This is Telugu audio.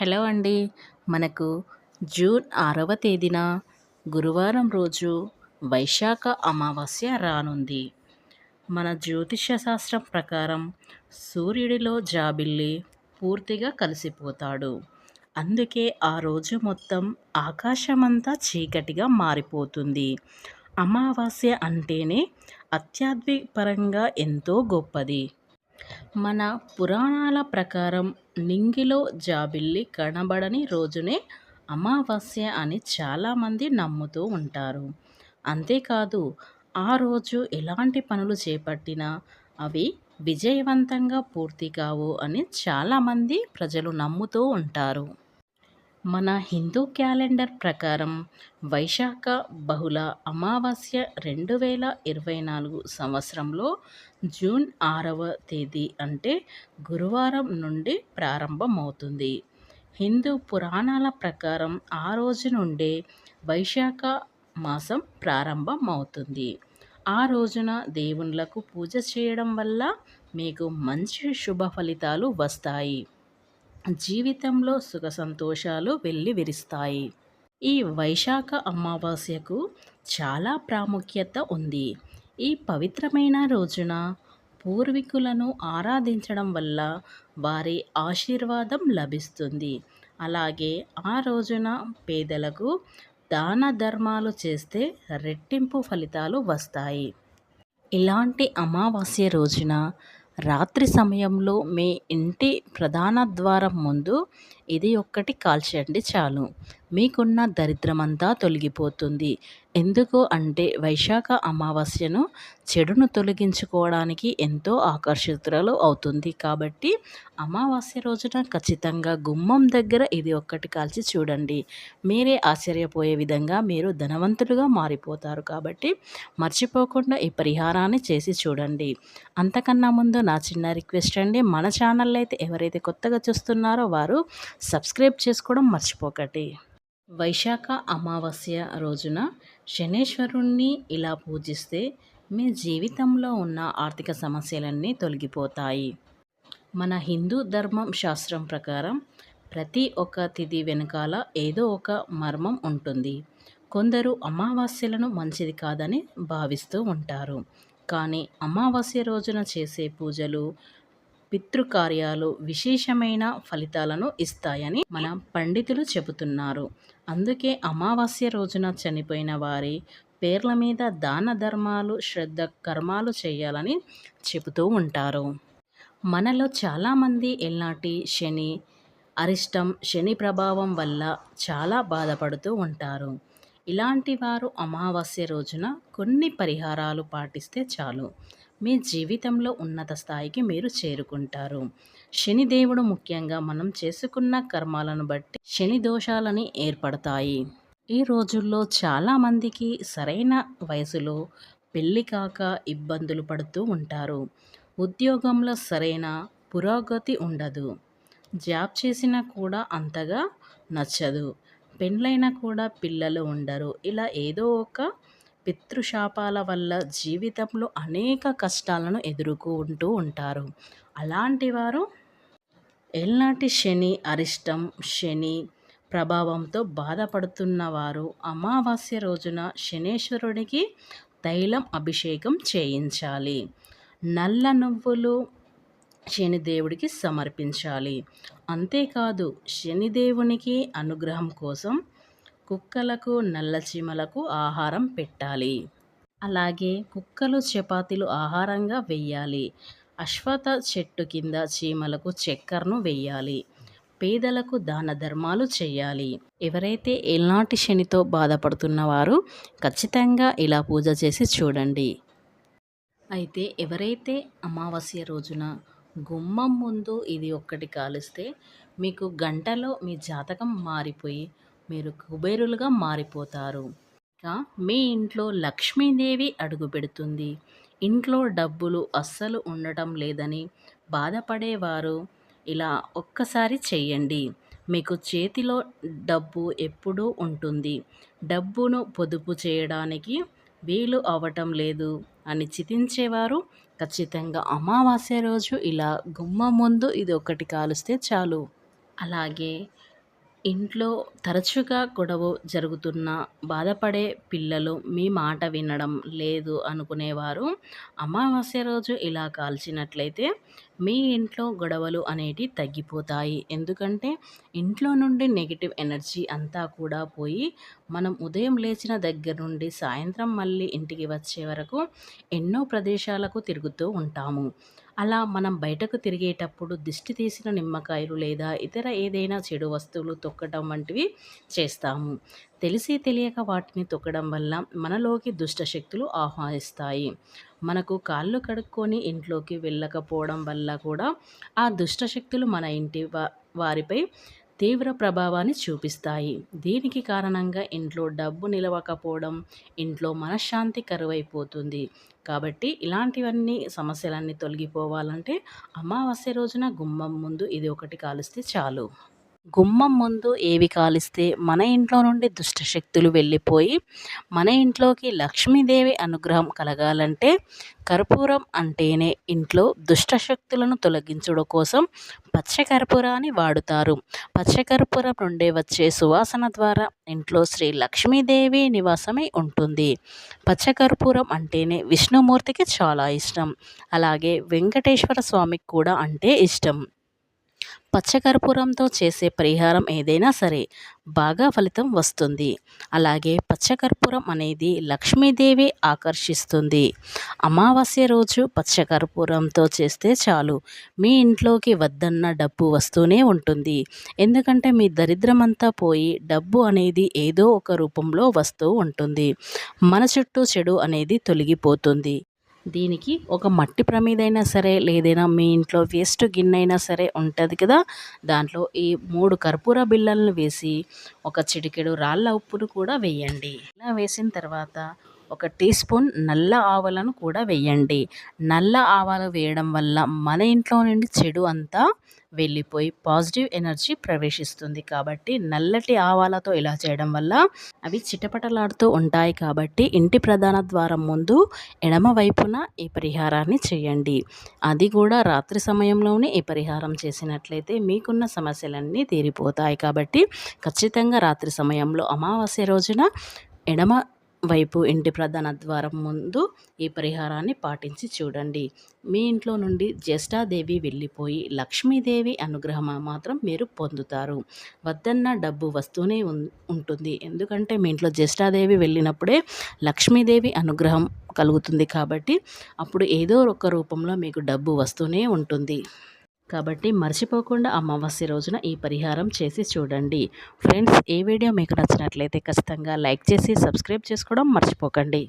హలో అండి. మనకు జూన్ ఆరవ తేదీన గురువారం రోజు వైశాఖ అమావాస్య రానుంది. మన జ్యోతిష శాస్త్రం ప్రకారం సూర్యుడిలో జాబిల్లి పూర్తిగా కలిసిపోతాడు. అందుకే ఆ రోజు మొత్తం ఆకాశమంతా చీకటిగా మారిపోతుంది. అమావాస్య అంటేనే పరంగా ఎంతో గొప్పది. మన పురాణాల ప్రకారం నింగిలో జాబిల్లి కనబడని రోజునే అమావాస్య అని చాలామంది నమ్ముతూ ఉంటారు. అంతేకాదు ఆ రోజు ఎలాంటి పనులు చేపట్టినా అవి విజయవంతంగా పూర్తి కావు అని చాలామంది ప్రజలు నమ్ముతూ ఉంటారు. మన హిందూ క్యాలెండర్ ప్రకారం వైశాఖ బహుళ అమావాస్య రెండు వేల ఇరవై నాలుగు సంవత్సరంలో జూన్ ఆరవ తేదీ అంటే గురువారం నుండి ప్రారంభమవుతుంది. హిందూ పురాణాల ప్రకారం ఆ రోజు నుండే వైశాఖ మాసం ప్రారంభమవుతుంది. ఆ రోజున దేవుళ్ళకు పూజ చేయడం వల్ల మీకు మంచి శుభ ఫలితాలు వస్తాయి. జీవితంలో సుఖ సంతోషాలు వెళ్ళి విరుస్తాయి. ఈ వైశాఖ అమావాస్యకు చాలా ప్రాముఖ్యత ఉంది. ఈ పవిత్రమైన రోజున పూర్వీకులను ఆరాధించడం వల్ల వారి ఆశీర్వాదం లభిస్తుంది. అలాగే ఆ రోజున పేదలకు దాన ధర్మాలు చేస్తే రెట్టింపు ఫలితాలు వస్తాయి. ఇలాంటి అమావాస్య రోజున రాత్రి సమయంలో మీ ఇంటి ప్రధాన ద్వారం ముందు ఇది ఒక్కటి కాల్చండి చాలు. మీకున్న దరిద్రమంతా తొలగిపోతుంది. ఎందుకు అంటే వైశాఖ అమావాస్యను చెడును తొలగించుకోవడానికి ఎంతో ఆకర్షితురాలు అవుతుంది కాబట్టి అమావాస్య రోజున ఖచ్చితంగా గుమ్మం దగ్గర ఇది ఒక్కటి కాల్చి చూడండి. మీరే ఆశ్చర్యపోయే విధంగా మీరు ధనవంతులుగా మారిపోతారు కాబట్టి మర్చిపోకుండా ఈ పరిహారాన్ని చేసి చూడండి. అంతకన్నా ముందు నా చిన్న రిక్వెస్ట్ అండి మన ఛానల్ అయితే ఎవరైతే కొత్తగా చూస్తున్నారో వారు సబ్స్క్రైబ్ చేసుకోవడం మర్చిపోకండి. వైశాఖ అమావాస్య రోజున శనేశ్వరుణ్ణి ఇలా పూజిస్తే మీ జీవితంలో ఉన్న ఆర్థిక సమస్యలన్నీ తొలగిపోతాయి. మన హిందూ ధర్మం శాస్త్రం ప్రకారం ప్రతి ఒక్క తిథి వెనకాల ఏదో ఒక మర్మం ఉంటుంది. కొందరు అమావాస్యలను మంచిది కాదని భావిస్తూ ఉంటారు. కానీ అమావాస్య రోజున చేసే పూజలు పితృకార్యాలు విశేషమైన ఫలితాలను ఇస్తాయని మన పండితులు చెబుతున్నారు. అందుకే అమావాస్య రోజున చనిపోయిన వారి పేర్ల మీద దాన ధర్మాలు శ్రద్ధ కర్మాలు చేయాలని చెబుతూ ఉంటారు. మనలో చాలామంది ఎల్నాటి శని అరిష్టం శని ప్రభావం వల్ల చాలా బాధపడుతూ ఉంటారు. ఇలాంటి వారు అమావాస్య రోజున కొన్ని పరిహారాలు పాటిస్తే చాలు. మీ జీవితంలో ఉన్నత స్థాయికి మీరు చేరుకుంటారు. శనిదేవుడు ముఖ్యంగా మనం చేసుకున్న కర్మాలను బట్టి శని దోషాలని ఏర్పడతాయి. ఈ రోజుల్లో చాలామందికి సరైన వయసులో పెళ్ళి కాక ఇబ్బందులు పడుతూ ఉంటారు. ఉద్యోగంలో సరైన పురోగతి ఉండదు. జాబ్ చేసినా కూడా అంతగా నచ్చదు. పెళ్ళైనా కూడా పిల్లలు ఉండరు. ఇలా ఏదో ఒక పితృశాపాల వల్ల జీవితంలో అనేక కష్టాలను ఎదుర్కొంటూ ఉంటారు. అలాంటి వారు ఎల్నాటి శని అరిష్టం శని ప్రభావంతో బాధపడుతున్న వారు అమావాస్య రోజున శనేశ్వరుడికి తైలం అభిషేకం చేయించాలి. నల్ల నువ్వులు శనిదేవుడికి సమర్పించాలి. అంతేకాదు శనిదేవునికి అనుగ్రహం కోసం కుక్కలకు నల్ల చీమలకు ఆహారం పెట్టాలి. అలాగే కుక్కలు చపాతీలు ఆహారంగా వెయ్యాలి. అశ్వత చెట్టు కింద చీమలకు చక్కెరను వెయ్యాలి. పేదలకు దాన ధర్మాలు చేయాలి. ఎవరైతే ఎలాంటి శనితో బాధపడుతున్నవారు ఖచ్చితంగా ఇలా పూజ చేసి చూడండి. అయితే ఎవరైతే అమావాస్య రోజున గుమ్మం ముందు ఇది ఒక్కటి కాలిస్తే మీకు గంటలో మీ జాతకం మారిపోయి మీరు కుబేరులుగా మారిపోతారు. ఇంకా మీ ఇంట్లో లక్ష్మీదేవి అడుగు పెడుతుంది ఇంట్లో డబ్బులు అస్సలు ఉండటం లేదని బాధపడేవారు. ఇలా ఒక్కసారి చేయండి మీకు చేతిలో డబ్బు ఎప్పుడూ ఉంటుంది. డబ్బును పొదుపు చేయడానికి వీలు అవ్వటం లేదు అని చితించేవారు. ఖచ్చితంగా అమావాస్య రోజు ఇలా గుమ్మ ముందు ఇది ఒకటి కాలుస్తే చాలు. అలాగే ఇంట్లో తరచుగా గొడవ జరుగుతున్న బాధపడే పిల్లలు మీ మాట వినడం లేదు అనుకునేవారు. అమావాస్య రోజు ఇలా కాల్చినట్లయితే మీ ఇంట్లో గొడవలు అనేటివి తగ్గిపోతాయి. ఎందుకంటే ఇంట్లో నుండి నెగిటివ్ ఎనర్జీ అంతా కూడా పోయి మనం ఉదయం లేచిన దగ్గర నుండి సాయంత్రం మళ్ళీ ఇంటికి వచ్చే వరకు ఎన్నో ప్రదేశాలకు తిరుగుతూ ఉంటాము. అలా మనం బయటకు తిరిగేటప్పుడు దిష్టి తీసిన నిమ్మకాయలు లేదా ఇతర ఏదైనా చెడు వస్తువులు తొక్కడం వంటివి చేస్తాము. తెలిసి తెలియక వాటిని తొక్కడం వల్ల మనలోకి దుష్ట శక్తులు ఆహ్వానిస్తాయి. మనకు కాళ్ళు కడుక్కొని ఇంట్లోకి వెళ్ళకపోవడం వల్ల కూడా ఆ దుష్ట శక్తులు మన ఇంటి వారిపై తీవ్ర ప్రభావాన్ని చూపిస్తాయి. దీనికి కారణంగా ఇంట్లో డబ్బు నిలవకపోవడం ఇంట్లో మనశ్శాంతి కరువైపోతుంది. కాబట్టి ఇలాంటివన్నీ సమస్యలన్నీ తొలగిపోవాలంటే అమావాస్య రోజున గుమ్మం ముందు ఇది ఒకటి కాలుస్తే చాలు. గుమ్మం ముందు ఏవి కాలిస్తే మన ఇంట్లో నుండి దుష్టశక్తులు వెళ్ళిపోయి మన ఇంట్లోకి లక్ష్మీదేవి అనుగ్రహం కలగాలంటే కర్పూరం అంటేనే ఇంట్లో దుష్టశక్తులను తొలగించడం కోసం పచ్చకర్పూరాన్ని వాడుతారు. పచ్చకర్పూరం నుండి వచ్చే సువాసన ద్వారా ఇంట్లో శ్రీ లక్ష్మీదేవి నివాసమై ఉంటుంది. పచ్చకర్పూరం అంటేనే విష్ణుమూర్తికి చాలా ఇష్టం. అలాగే వెంకటేశ్వర స్వామికి కూడా అంటే ఇష్టం. పచ్చకర్పూరంతో చేసే పరిహారం ఏదైనా సరే బాగా ఫలితం వస్తుంది. అలాగే పచ్చకర్పూరం అనేది లక్ష్మీదేవి ఆకర్షిస్తుంది. అమావాస్య రోజు పచ్చకర్పూరంతో చేస్తే చాలు. మీ ఇంట్లోకి వద్దన్న డబ్బు వస్తూనే ఉంటుంది. ఎందుకంటే మీ దరిద్రమంతా పోయి డబ్బు అనేది ఏదో ఒక రూపంలో వస్తూ ఉంటుంది. మన చుట్టూ చెడు అనేది తొలగిపోతుంది. దీనికి ఒక మట్టి ప్రమిదైనా సరే లేదైనా మీ ఇంట్లో వేస్ట్ గిన్నె అయినా సరే ఉంటుంది కదా. దాంట్లో ఈ మూడు కర్పూర బిళ్ళలను వేసి ఒక చిటికెడు రాళ్ళ ఉప్పును కూడా వేయండి. ఇలా వేసిన తర్వాత ఒక టీ స్పూన్ నల్ల ఆవాలను కూడా వేయండి. నల్ల ఆవాలు వేయడం వల్ల మన ఇంట్లో నుండి చెడు అంతా వెళ్ళిపోయి పాజిటివ్ ఎనర్జీ ప్రవేశిస్తుంది. కాబట్టి నల్లటి ఆవాలతో ఇలా చేయడం వల్ల అవి చిటపటలాడుతూ ఉంటాయి. కాబట్టి ఇంటి ప్రధాన ద్వారం ముందు ఎడమ వైపున ఈ పరిహారాన్ని చేయండి. అది కూడా రాత్రి సమయంలోనే ఈ పరిహారం చేసినట్లయితే మీకున్న సమస్యలన్నీ తీరిపోతాయి. కాబట్టి ఖచ్చితంగా రాత్రి సమయంలో అమావాస్య రోజున ఎడమ వైపు ఇంటి ప్రధాన ద్వారం ముందు ఈ పరిహారాన్ని పాటించి చూడండి. మీ ఇంట్లో నుండి జ్యేష్ఠాదేవి వెళ్ళిపోయి లక్ష్మీదేవి అనుగ్రహం మాత్రం మీరు పొందుతారు. వద్దన్న డబ్బు వస్తూనే ఉంటుంది. ఎందుకంటే మీ ఇంట్లో జ్యేష్ఠాదేవి వెళ్ళినప్పుడే లక్ష్మీదేవి అనుగ్రహం కలుగుతుంది కాబట్టి అప్పుడు ఏదో ఒక రూపంలో మీకు డబ్బు వస్తూనే ఉంటుంది. కాబట్టి మర్చిపోకుండా అమావాస్య రోజున ఈ పరిహారం చేసి చూడండి. ఫ్రెండ్స్ ఈ వీడియో మీకు నచ్చినట్లయితే ఖచ్చితంగా లైక్ చేసి సబ్స్క్రైబ్ చేసుకోవడం మర్చిపోకండి.